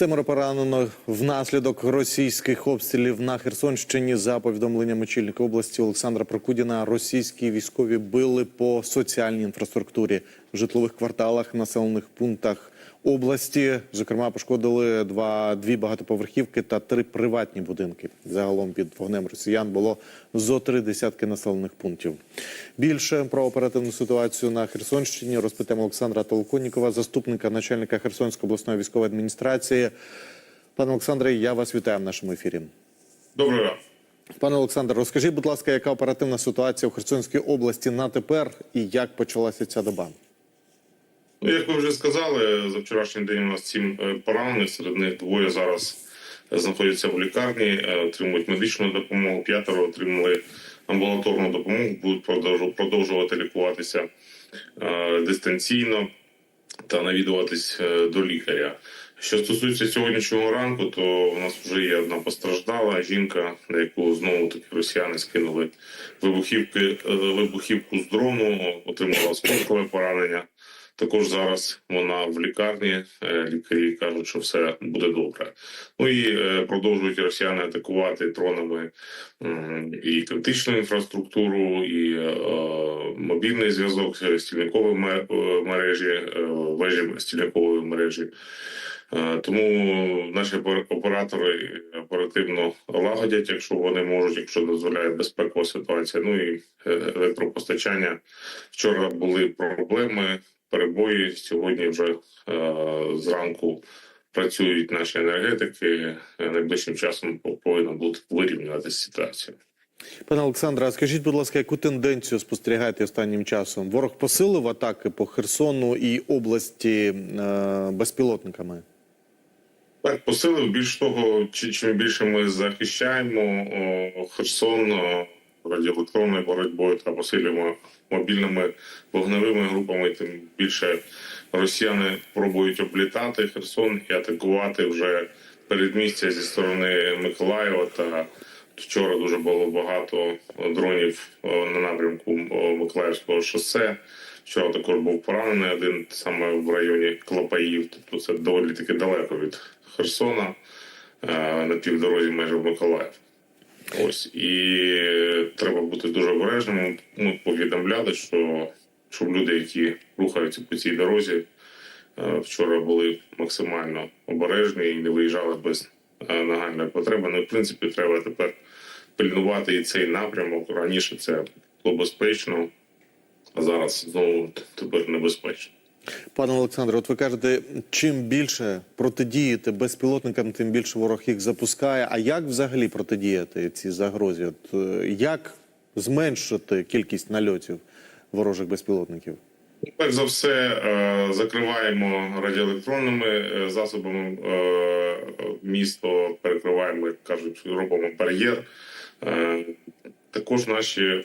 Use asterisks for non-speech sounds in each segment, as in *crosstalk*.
Семеро поранено внаслідок російських обстрілів на Херсонщині. За повідомленням очільника області Олександра Прокудіна, російські військові били по соціальній інфраструктурі житлових кварталах, населених пунктах області. Зокрема, пошкодили два дві багатоповерхівки та три приватні будинки. Загалом під вогнем росіян було зо три десятки населених пунктів. Більше про оперативну ситуацію на Херсонщині розпитаємо Олександра Толоконнікова, заступника начальника Херсонської обласної військової адміністрації. Пане Олександре, я вас вітаю в нашому ефірі. Доброго ранку. Пане Олександр, розкажіть, будь ласка, яка оперативна ситуація у Херсонській області на тепер і як почалася ця доба? Ну, як ви вже сказали, за вчорашній день у нас сім е, поранених. Серед них двоє зараз знаходяться в лікарні, е, отримують медичну допомогу. П'ятеро отримали амбулаторну допомогу, будуть продовжу- продовжувати лікуватися е, дистанційно та навідуватись е, до лікаря. Що стосується сьогоднішнього ранку, то в нас вже є одна постраждала жінка, на яку знову таки росіяни скинули вибухівки, е, вибухівку з дрону, отримала осколкове поранення. Також зараз вона в лікарні. Е, Лікарі кажуть, що все буде добре. Ну і е, продовжують росіяни атакувати дронами м, і критичну інфраструктуру, і е, мобільний зв'язок, стільникові е, мережі, вежі стільникової мережі. Тому наші оператори оперативно лагодять, якщо вони можуть, якщо дозволяє безпекова ситуація. Ну і електропостачання. Вчора були проблеми, перебої. Сьогодні вже е, зранку працюють наші енергетики. Е, Найближчим часом повинна бути вирівнюватися ситуація. Пане Олександре, а скажіть, будь ласка, яку тенденцію спостерігаєте останнім часом? Ворог посилив атаки по Херсону і області е, безпілотниками? Так, посилив. Більш того, чи- чим більше ми захищаємо Херсон радіоелектронною боротьбою та посилюємо мобільними вогневими групами, тим більше росіяни пробують облітати Херсон і атакувати вже передмістя зі сторони Миколаєва. Та вчора дуже було багато дронів на напрямку Миколаївського шосе. Вчора також був поранений один саме в районі Клопаїв. Тобто це доволі таки далеко від Херсона е, на півдорозі майже в Миколаїв. Ось і треба бути дуже обережним. Ми повідомляли, що щоб люди, які рухаються по цій дорозі, е, вчора були максимально обережні і не виїжджали без е, нагальної потреби. Ну, в принципі, треба тепер пильнувати і цей напрямок. Раніше це було безпечно, а зараз знову тепер небезпечно. Пане Олександре, от ви кажете, чим більше протидіяти безпілотникам, тим більше ворог їх запускає. А як взагалі протидіяти цій загрозі? От е, як зменшити кількість нальотів ворожих безпілотників? Перш за все, е, закриваємо радіоелектронними е, засобами місто, перекриваємо, як кажуть, робимо бар'єр. Також наші,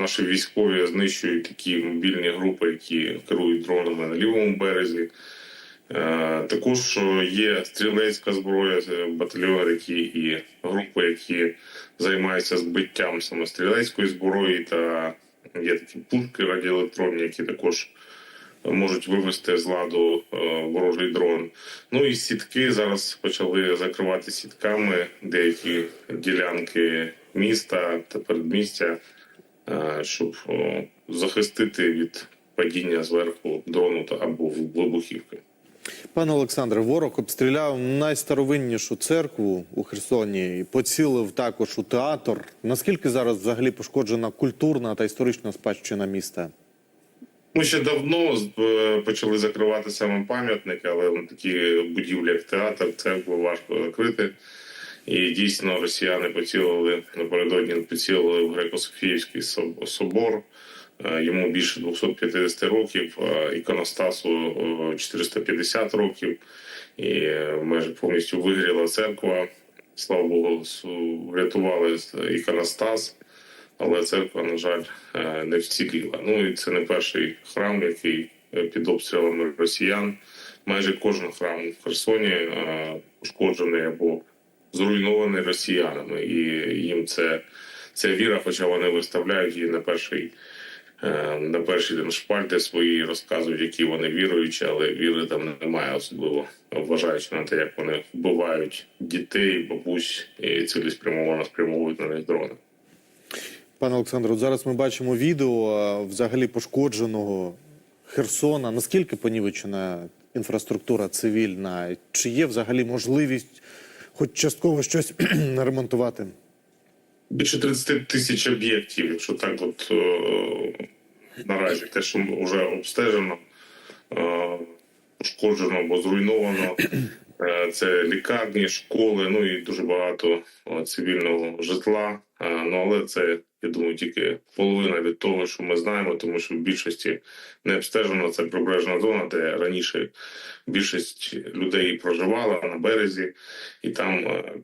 наші військові знищують такі мобільні групи, які керують дронами на лівому березі. Е, Також є стрілецька зброя, батальйони, які і групи, які займаються збиттям саме стрілецької зброї, та є такі пушки радіоелектронні, які також можуть вивести з ладу е, ворожий дрон. Ну і сітки зараз почали закривати сітками деякі ділянки міста та передмістя, щоб захистити від падіння зверху дрону та або вибухівки. Пане Олександре, ворог обстріляв найстаровиннішу церкву у Херсоні і поцілив також у театр. Наскільки зараз взагалі пошкоджена культурна та історична спадщина міста? Ми ще давно е, почали закривати саме пам'ятники, але такі будівлі, як театр, церкву важко закрити. І дійсно росіяни поцілили напередодні поцілили в Греко-Софіївський собор. Е, Йому більше 250 років, іконостасу е, 450 років, і е, майже повністю вигріла церква. Слава Богу, врятували іконостас, але церква, на жаль, е, не вціліла. Ну і це не перший храм, який е, під обстрілами росіян. Майже кожен храм в Херсоні е, пошкоджений або зруйнований росіянами, і їм це ця віра, хоча вони виставляють її на перший е, на перший день шпальти свої розказують, які вони віруючі, але віри там немає, особливо вважаючи на те, як вони вбивають дітей, бабусь і цілеспрямовано спрямовують на них дрони. Пане Олександре, от зараз ми бачимо відео взагалі пошкодженого Херсона. Наскільки понівечена інфраструктура цивільна? Чи є взагалі можливість хоч частково щось *clears throat* ремонтувати? Більше 30 тисяч об'єктів, якщо так от е, наразі те, що вже обстежено, е, пошкоджено або зруйновано. *clears throat* Е, Це лікарні, школи, ну і дуже багато цивільного житла. Е, Ну але це я думаю, тільки половина від того, що ми знаємо, тому що в більшості не обстежено це прибережна зона, де раніше більшість людей проживала на березі, і там е,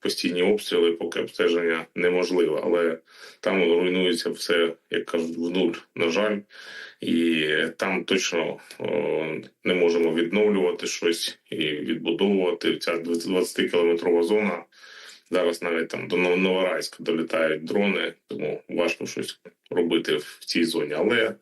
постійні обстріли, поки обстеження неможливо. Але там руйнується все, як кажуть, в нуль, на жаль, і там точно не можемо відновлювати щось і відбудовувати. Ця 20-кілометрова зона. Зараз навіть там до Новорайська долітають дрони, тому важко щось робити в цій зоні. Але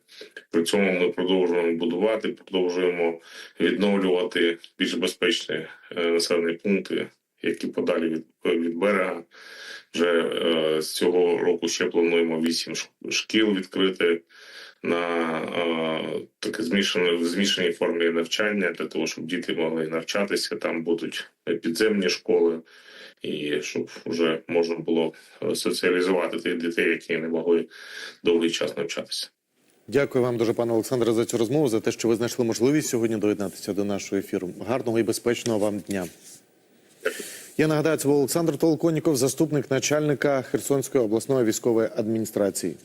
при цьому ми продовжуємо будувати, продовжуємо відновлювати більш безпечні е, населені пункти, які подалі від, від берега. Вже е, з цього року ще плануємо вісім шкіл відкрити на е, таке змішане в змішаній формі навчання для того, щоб діти могли навчатися. Там будуть підземні школи, і щоб вже можна було е, соціалізувати тих дітей, які не могли довгий час навчатися. Дякую вам дуже, пане Олександре, за цю розмову, за те, що ви знайшли можливість сьогодні доєднатися до нашого ефіру. Гарного і безпечного вам дня. Я нагадаю, це був Олександр Толконіков, заступник начальника Херсонської обласної військової адміністрації.